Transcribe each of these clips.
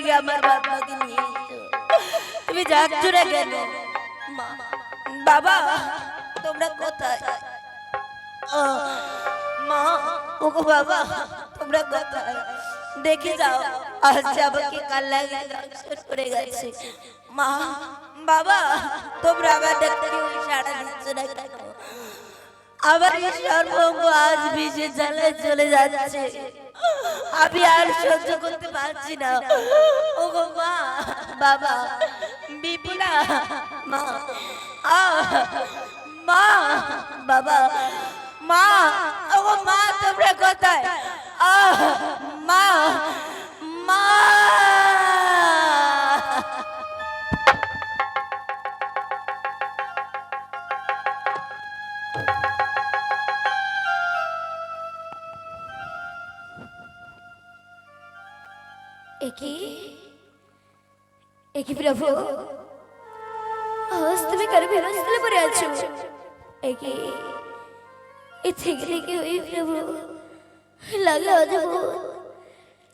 জেগে আমার বাবাকে নিয়ে তুমি যাচ্ছ না কেন বাবা, তোমরা কোথায়? মা ওগো বাবা, তোমরা কোথায়? দেখে যাও, আজ আমাকে কাল লাগে করে গেছে। মা, বাবা, তোমরা আমার ডাক্তার সাড়া দিচ্ছ না কেন আমার সর্বঙ্গ আজ বিষে জ্বালে চলে যাচ্ছে। আমি আর সহ্য করতে পারছি না। ও গো মা, বাবা, বিপুলা, মা মা, বাবা, মা ও গো মা, তোমরা কোথায়? মা মা। একি? একি প্রভু? আজ তুমি বিরস্তলে পড়ে আছো? একি? এ থেকে থেকে ওই প্রভু লাগে অদ্ভুত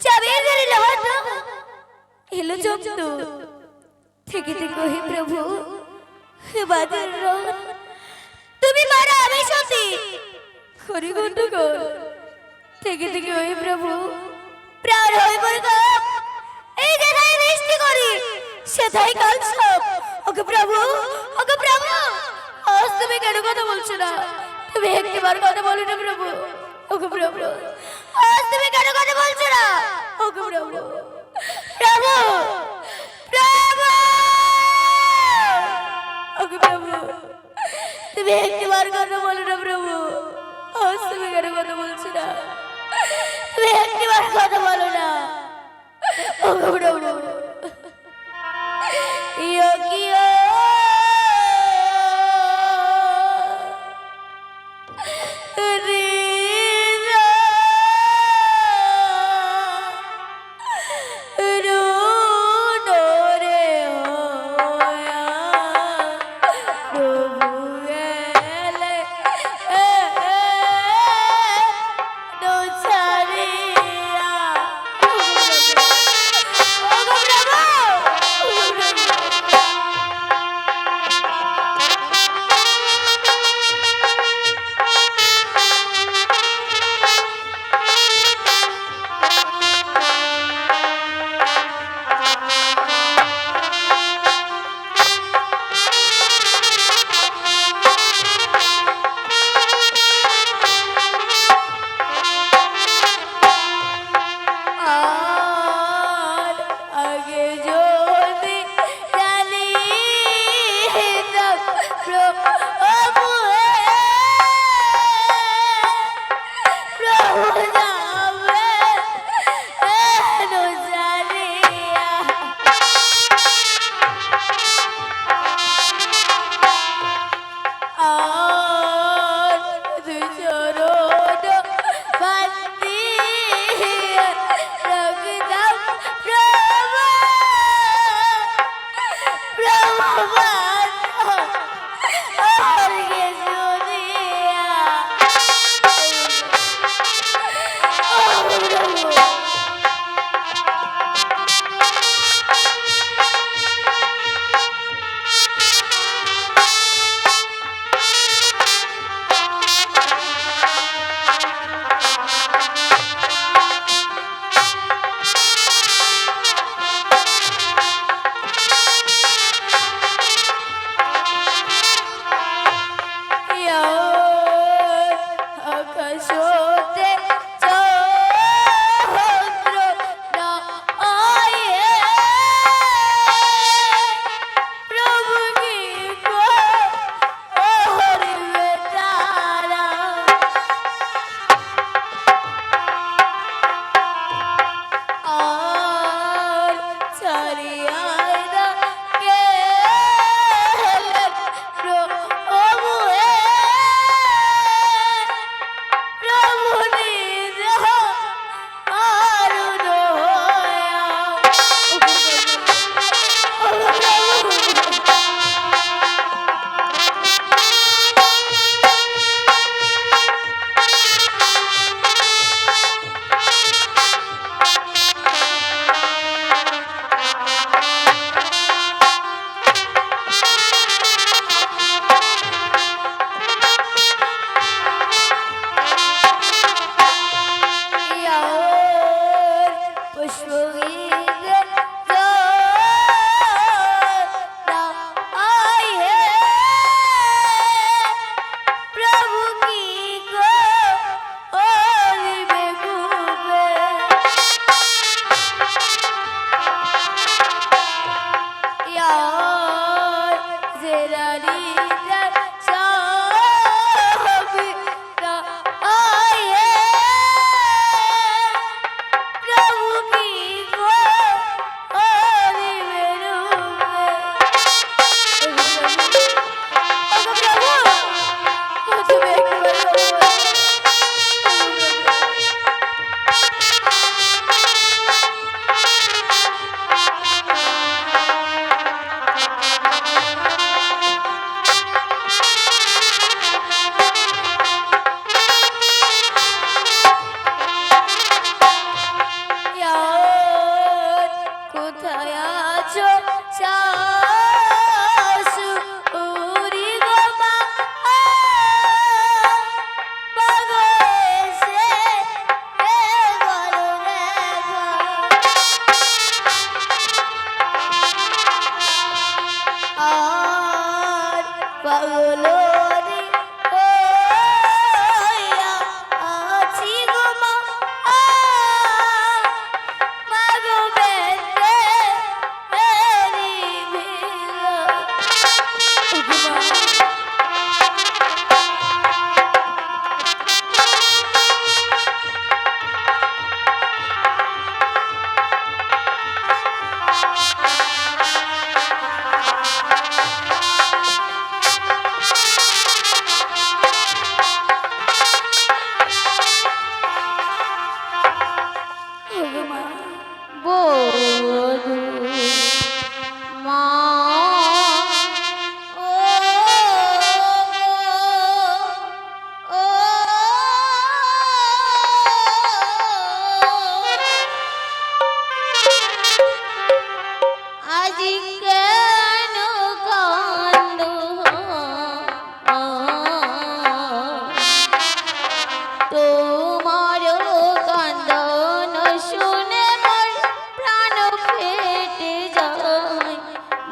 চাবিয়ে ধরে লহত এলো চমতু থেকে থেকে ওই প্রভু হে বাদের রন তুমি মারা আমি সতী। হরি গন্ডগোল থেকে থেকে ওই প্রভু প্রাণ হয়ে মরে গো এই যেথায় বৃষ্টি করি সেথায় কাল সব। ওকে প্রভু ওকে প্রভু। আজ তুমি কেন কথা বলছো না? তুমি একটিবার কথা বলো না প্রভু। ওকে প্রভু। আজ তুমি কেন কথা বলছো না? ওকে প্রভু। প্রভু প্রভু। ওকে প্রভু। তুমি একটিবার কথা বলো না প্রভু। আজ তুমি কেন কথা বলছো না? তুমি একটিবার কথা বলো না। ও প্রভু ইয়ো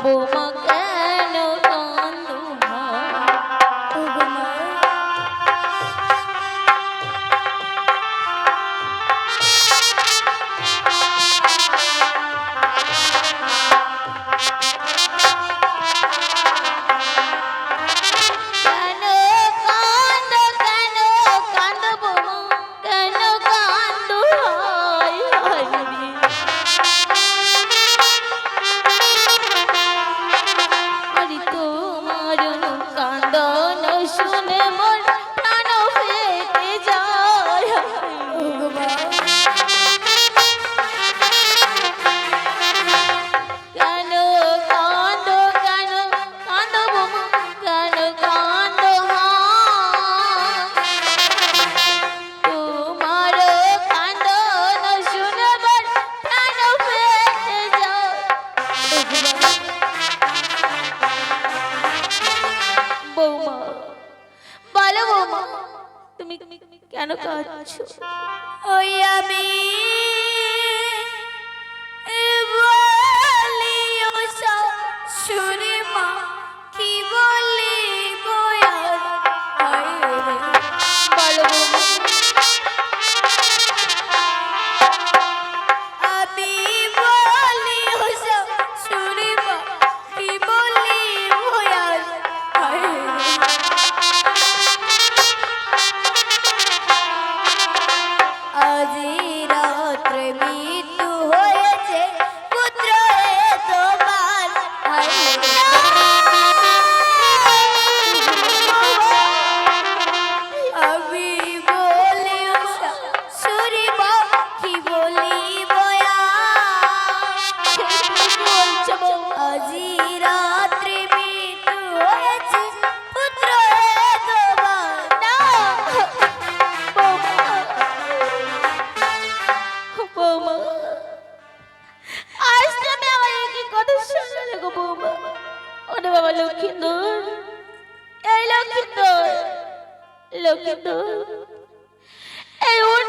তোমাকে আরে বাবা লক্ষ্মীন্দর এই লক্ষ্মীন্দর লক্ষ্মীন্দর এই ওর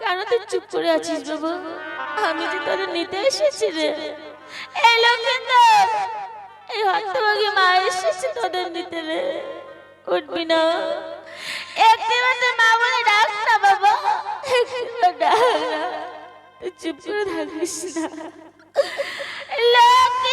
কেন তুই চুপ করে আছিস বাবা? আমি তো তোর নিতে এসেছি রে। এই লক্ষ্মীন্দর এই হতভাগী মা এসেছে তোদের নিতে রে। উঠবি না। একটি তোর মা বলে ডাক না বাবা। একটু ডাক না। তুই চুপ করে থাকিস না। লক্ষ্মী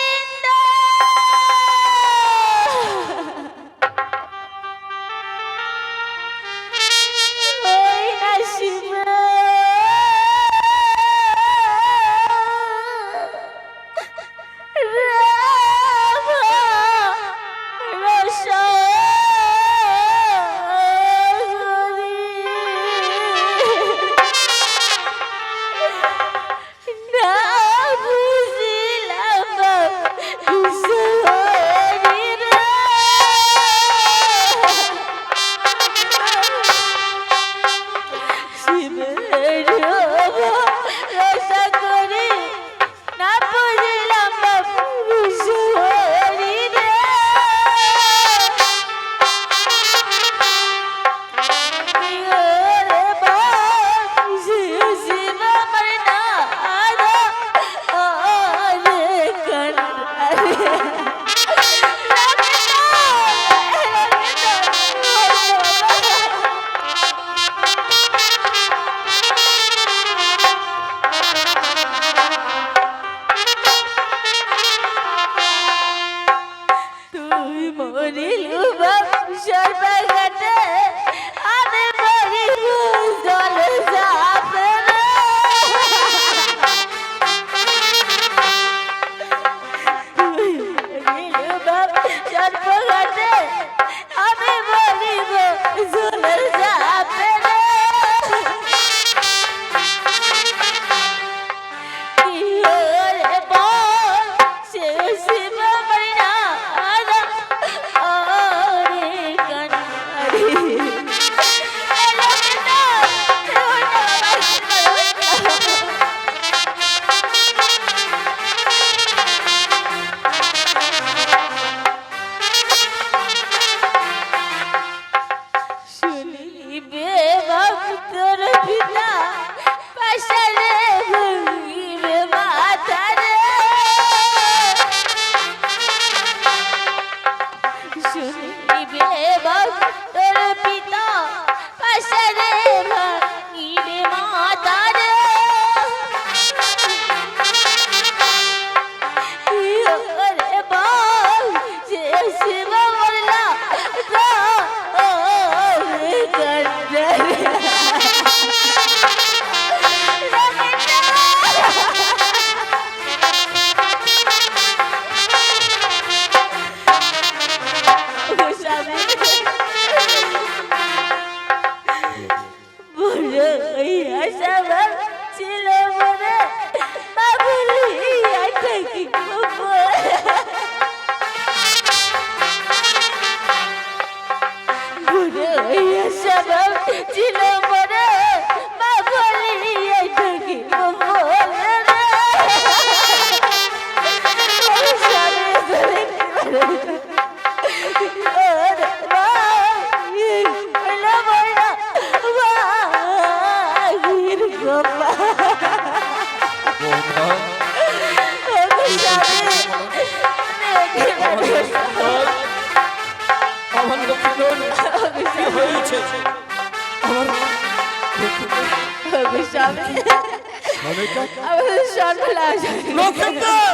লক্ষিন্দর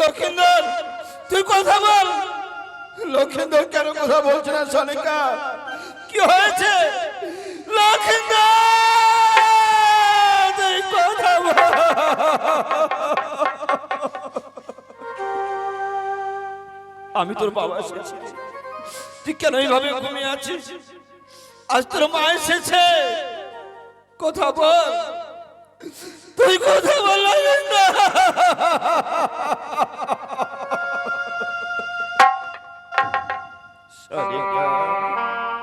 লক্ষিন্দর, তুই কথা বল। লক্ষিন্দর কেন কথা বলছে না, সনিকা? কি হয়েছে? লক্ষিন্দর কথা আমি তোর বাবা এসেছি। তুই কেন এইভাবে ঘুমিয়ে আছিস? আজ তোর মা এসেছে। কথা বল। তুই কথা বল লক্ষিন্দর সনিকা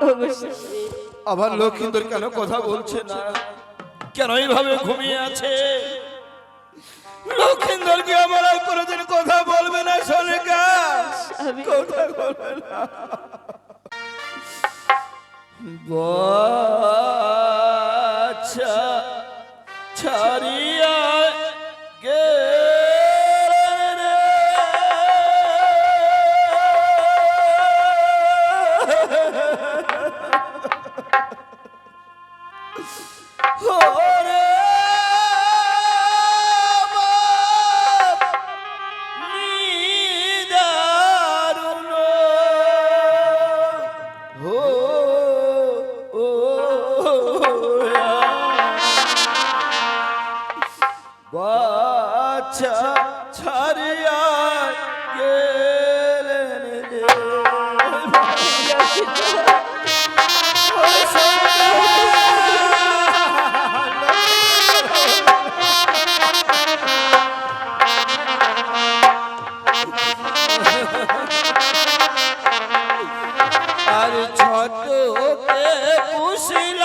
ওগো স্বামী আবার লক্ষিন্দর কেন কথা বলছে না? কেন এইভাবে ঘুমিয়ে আছে? লক্ষিন্দর কি আমার আর কোনোদিন কথা বলবে না সনিকা কথা বলবে না। বাছা see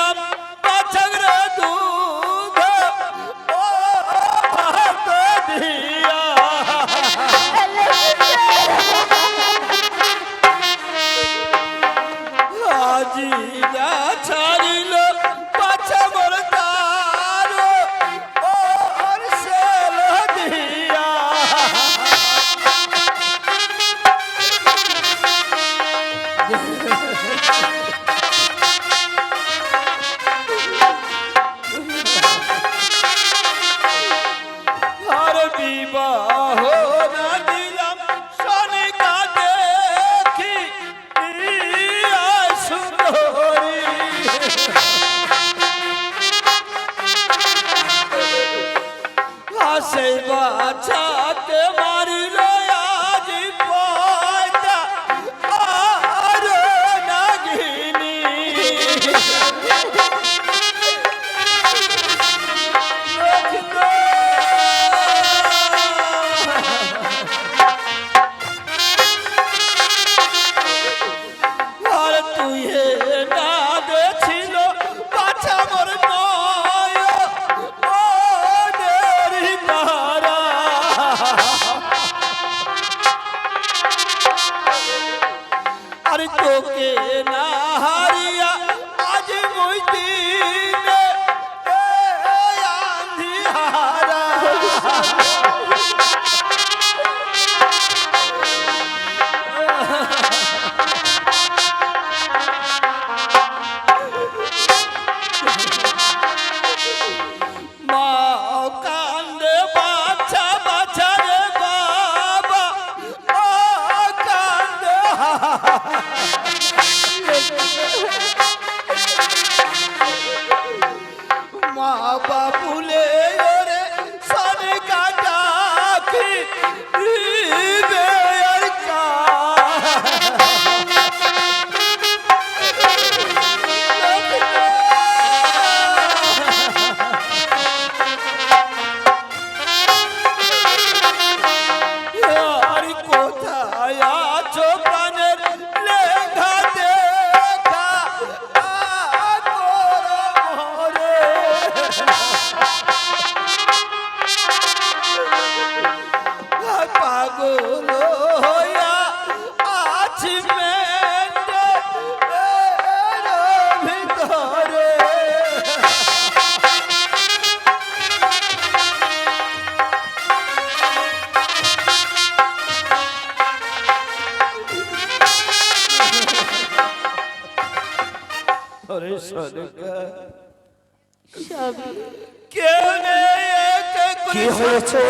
কি হয়েছে?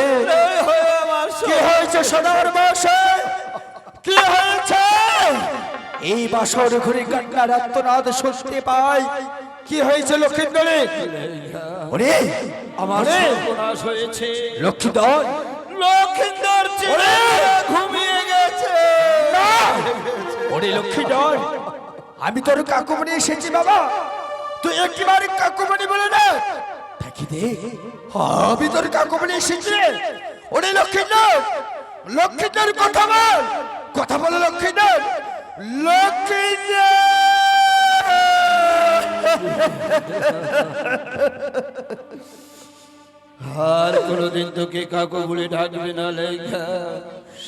হয়ে কি হয়েছে সোনার মশাই কি হয়েছে? এই বাসর ঘুরে কান্নার আত্মনাদ শুনতে পাই। কি হয়েছে লক্ষ্মীন্দরে ওরে আমার হয়েছে। লক্ষ্মীদর লক্ষিন্দর ঘুমিয়ে গেছে। ওরে লক্ষ্মীদর আমি তোর কাকুমণি এসেছি বাবা। তুই একেবারে কাকুমণি বলে না দেখি দে। আমি তোর কাকুমণি এসেছি। ওরে লক্ষ্মীদর লক্ষ্মীদর কথা বল। কথা বলো লক্ষ্মীদর লক্ষ্মীদর আর কোনোদিন তোকে কাকু বলে ডাকবে না লেখা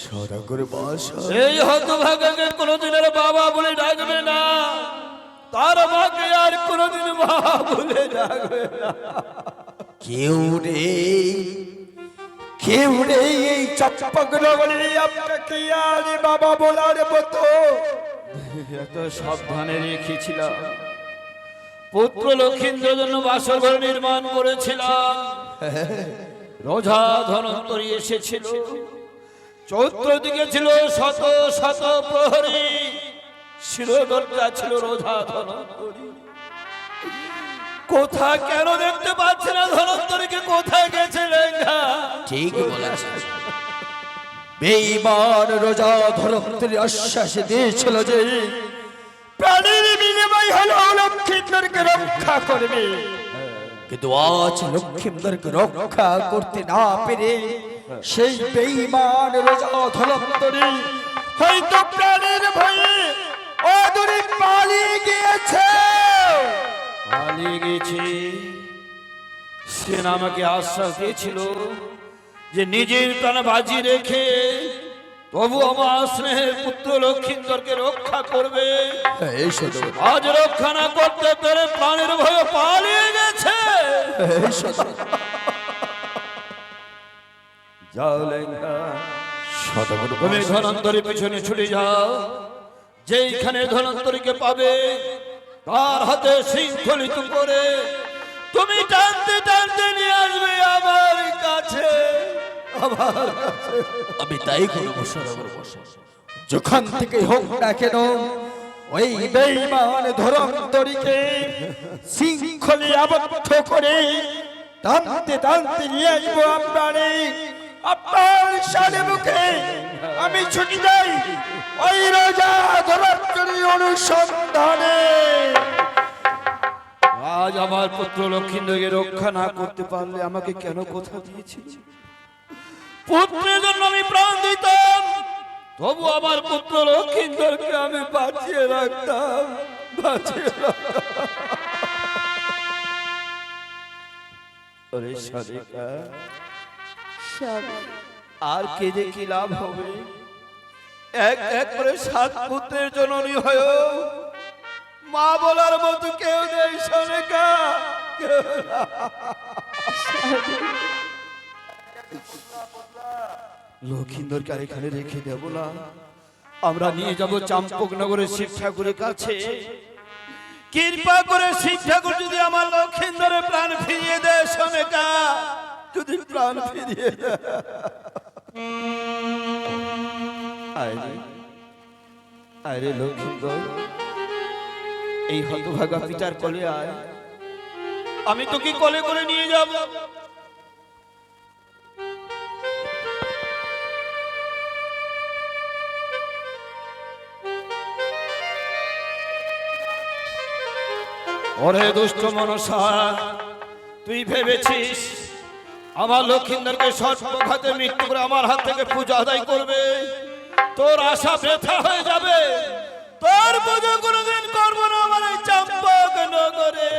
সদাগর বাস। এই হতভাগাকে কোনোদিনের বাবা বলে ডাকবে না। তার মাকে আর কোনোদিন মা বলে ডাকবে না। কেউ নেই কেউ নেই এই চপ্পক নগরে আপনাকে আর বাবা বলার মতো। এত সাবধানে রেখেছিলাম। পুত্র লক্ষিন্দ্রের জন্য বাসর ঘর নির্মাণ করেছিলাম। রোজা ধনন্তরী এসেছিল। চৌত্রদিকে ছিল শত শত প্রহরী। শিরোদরজা ছিল রোজা, ধনন্তরী। কোথা কেন দেখতে পাচ্ছে না ধনন্তরীকে? কোথায় গেছে ঠিক বলেছে বেঈমান রোজা ধরত্রী আশ্বাস দিয়েছিল যে প্রাণীর বিনিময় হলো লক্ষ্মীন্দরকে রক্ষা করবে। কিন্তু আজ লক্ষ্মীন্দরকে রক্ষা করতে না পেরে সেই বেঈমান রোজা ধরত্রী হয়তো প্রাণীর ভয়ে পালিয়ে গিয়েছে। পালিয়ে সেন আমাকে আশ্বাস দিয়েছিল যে নিজের প্রাণ বাজি রেখে তবু আমার স্নেহের পুত্র লক্ষিন্দরকে রক্ষা করবে। এই আজ রক্ষা না করতে পেরে প্রাণের ভয়ে পালিয়ে গেছে। শোনো। যাও তুমি ধনন্তরী পিছনে ছুটে যাও। যেইখানে ধনন্তরীকে পাবে, তার হাতে শৃঙ্খলিত করে তুমি টানতে টানতে নিয়ে আসবে আমার কাছে আমি তাই বসে যখন থেকে হোক না কেন, ওই বেঈমান ধরন্তরীকে শৃঙ্খলে আবদ্ধ করে টানতে টানতে নিয়ে আসব আপনারে। আপনার সালে মুখে আমি ছুটি যাই ওই রোজা ধরন্তরী অনুসন্ধানে। আজ আমার পুত্র লক্ষিন্দরকে রক্ষা না করতে পারলে আমাকে কেন কথা দিয়েছিল? পুত্রের জন্য আমি প্রাণ দিতাম। তবু আমার পুত্র লক্ষিন্দরকে আমি বাঁচিয়ে রাখতাম বাঁচিয়ে রাখতাম। স্বামী আর কে যে কি লাভ হবে? এক এক করে সাত পুত্রের জননী মা বলার মতো কেউ নেই সনেকা। লক্ষিন্দরকে আর এখানে রেখে দেব না? আমরা নিয়ে যাব চাম্পক নগরের শিব ঠাকুরের কাছে। কৃপা করে শিব ঠাকুর যদি আমার লক্ষিন্দরের প্রাণ ফিরিয়ে দেয় সনেকা। যদি প্রাণ ফিরিয়ে আরে এই হতভাগা পিতার কোলে আয় আমি তোকে কোলে করে নিয়ে যাব ওরে দুষ্ট মনসা তুই ভেবেছিস আমার লক্ষ্মীন্দ্রকে সর্বঘাতে মৃত্যু করে আমার হাত থেকে পুজো আদায় করবে। তোর আশা ব্যথা হয়ে যাবে। তোর পুজো কোনোদিন করব না, আমার এই চম্পক নগরে।